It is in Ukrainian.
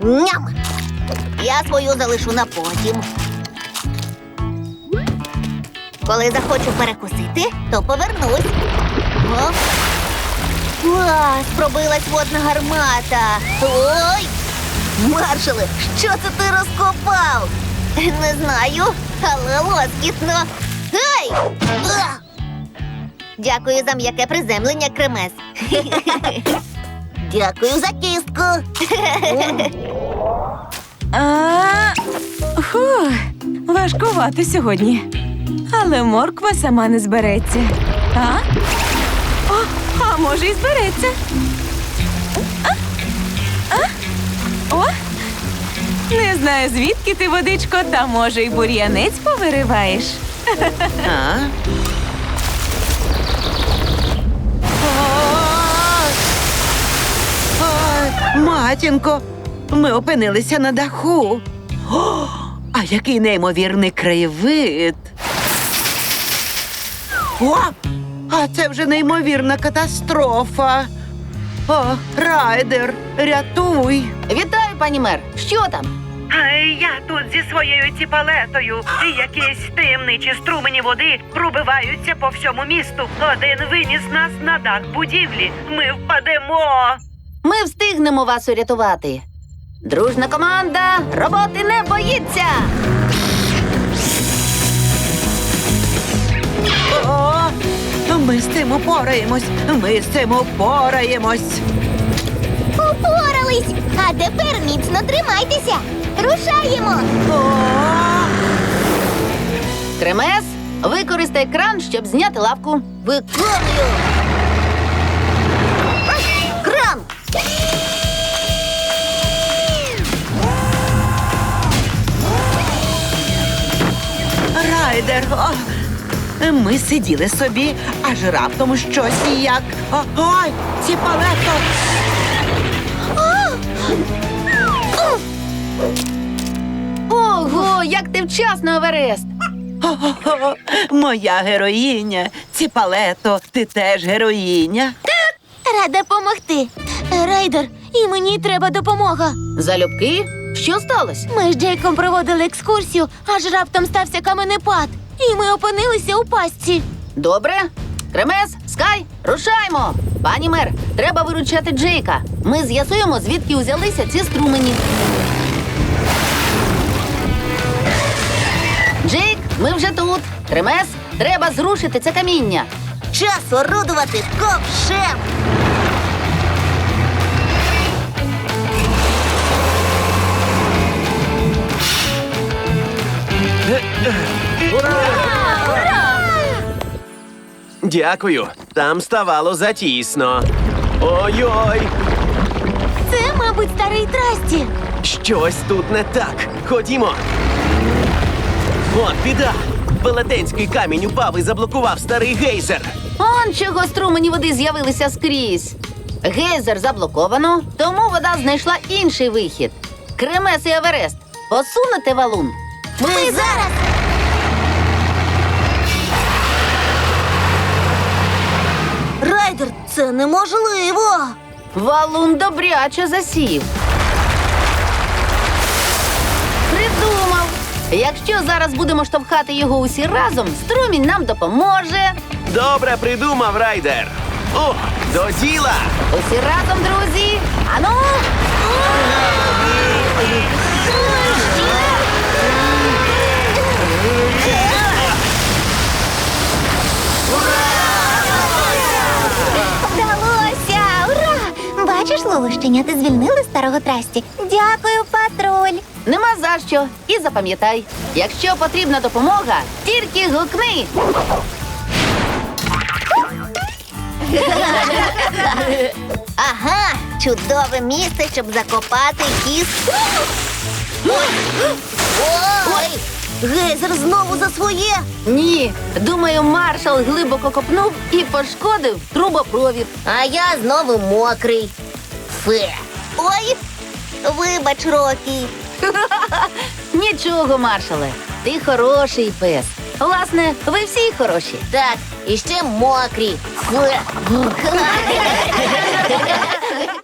Ням! Я свою залишу на потім. Коли захочу перекусити, то повернусь. О! Клас! Пробилась водна гармата. Ой! Маршале, що це ти розкопав? Не знаю, але лоскітно. Ей! Дякую за м'яке приземлення, кремес. Дякую за кістку. А, фу, важкувато сьогодні. Але морква сама не збереться. А? О, а може, і збереться. А? А? О! Не знаю, звідки ти, водичко, та може, й бур'янець повириваєш. А? Матінко, ми опинилися на даху. О, а який неймовірний краєвид. О, а це вже неймовірна катастрофа. О, райдер, рятуй. Вітаю, пані мер. Що там? Я тут зі своєю ціпалетою, і якісь таємничі струмені води пробиваються по всьому місту. Один виніс нас на дах будівлі. Ми впадемо. Ми встигнемо вас урятувати. Дружна команда роботи не боїться. О, ми з цим упораємось. Ми з цим упораємось. Упорались! А тепер міцно тримайтеся. Рушаємо. О, Кремес, використай кран, щоб зняти лавку. Виконую. Райдер. О, ми сиділи собі, аж раптом щось як. О, ой, ці палето. Ого, як ти вчасно, Еверест. О, моя героїня. Ці палето, ти теж героїня. Рада допомогти. Рейдер, і мені треба допомога. Залюбки? Що сталося? Ми з Джейком проводили екскурсію, аж раптом стався каменепад. І ми опинилися у пастці. Добре. Кремес, Скай, рушаймо. Пані мер, треба виручати Джейка. Ми з'ясуємо, звідки узялися ці струмені. Джейк, ми вже тут. Кремес, треба зрушити це каміння. Час орудувати ковшем. Дякую. Там ставало затісно. Ой-ой, Це, мабуть, старий трасті. щось тут не так. Ходімо. От біда. Велетенський камінь упав і заблокував старий гейзер. Он чого струмені води з'явилися скрізь. Гейзер заблоковано, тому вода знайшла інший вихід. Кремес і Еверест, посунете валун. Ми, зараз. Це неможливо. Валун добряче засів. Придумав. Якщо зараз будемо штовхати його усі разом, струмінь нам допоможе. Добре придумав райдер. О, до діла! Усі разом, друзі. Ану. Бачиш, Лулущенята звільнили старого трасті. Дякую, патруль. Нема за що. І запам'ятай, якщо потрібна допомога, тільки гукни. Ага, чудове місце, щоб закопати кіс. Ой! Гейзер знову за своє. Ні, думаю, маршал глибоко копнув і пошкодив трубопровід. А я знову мокрий. Фе. Ой, вибач, Рокі. Нічого, маршале, ти хороший пес. Власне, ви всі хороші. Так, і ще мокрі.